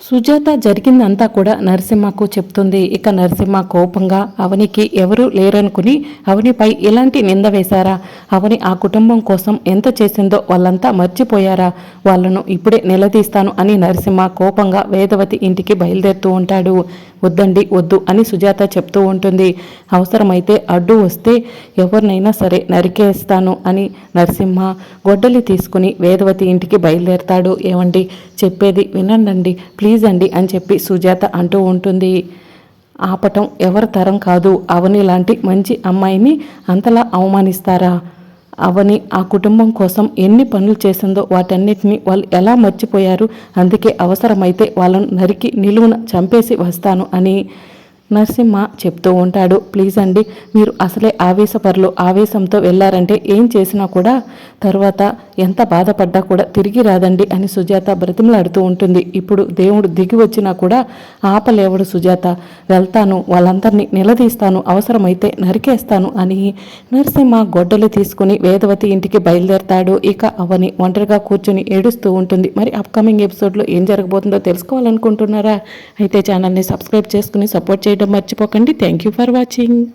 సుజాత జరిగిందంతా కూడా నరసింహకు చెప్తుంది. ఇక నరసింహ కోపంగా అవనికి ఎవరూ లేరనుకుని అవనిపై ఎలాంటి నింద వేశారా? అవని ఆ కుటుంబం కోసం ఎంత చేసిందో వాళ్ళంతా మర్చిపోయారా? వాళ్ళను ఇప్పుడే నిలదీస్తాను అని నరసింహ కోపంగా వేదవతి ఇంటికి బయలుదేరుతూ ఉంటాడు. వద్దండి వద్దు అని సుజాత చెప్తూ ఉంటుంది. అవసరమైతే అడ్డు వస్తే ఎవరినైనా సరే నరికేస్తాను అని నరసింహ గొడ్డలి తీసుకుని వేదవతి ఇంటికి బయలుదేరతాడు. ఏమండి? చెప్పేది వినండి ప్లీజ్ అండి అని చెప్పి సుజాత అంటూ ఉంటుంది. ఆపటం ఎవరి తరం కాదు. అవని లాంటి మంచి అమ్మాయిని అంతలా అవమానిస్తారా? అవని ఆ కుటుంబం కోసం ఎన్ని పనులు చేసిందో వాటన్నిటిని వాళ్ళు ఎలా మర్చిపోయారు? అందుకే అవసరమైతే వాళ్ళను నరికి నిలువున చంపేసి వస్తాను అని నరసింహ చెప్తూ ఉంటాడు ప్లీజ్ అండి మీరు అసలే ఆవేశపరులు ఆవేశంతో వెళ్ళారంటే ఏం చేసినా కూడా తర్వాత ఎంత బాధపడ్డా కూడా తిరిగి రాదండి అని సుజాత బ్రతిమలాడుతూ ఉంటుంది. ఇప్పుడు దేవుడు దిగి వచ్చినా కూడా ఆపలేవడు సుజాత. వెళ్తాను వాళ్ళందరినీ నిలదీస్తాను అవసరమైతే నరికేస్తాను అని నరసింహ గొడ్డలు తీసుకుని వేదవతి ఇంటికి బయలుదేరతాడు. ఇక అవని ఒంటరిగా కూర్చుని ఏడుస్తూ ఉంటుంది. మరి అప్కమింగ్ ఎపిసోడ్లో ఏం జరగబోతుందో తెలుసుకోవాలనుకుంటున్నారా? అయితే ఛానల్ని సబ్స్క్రైబ్ చేసుకుని సపోర్ట్ చేయండి. మర్చిపోకండి. Thank you for watching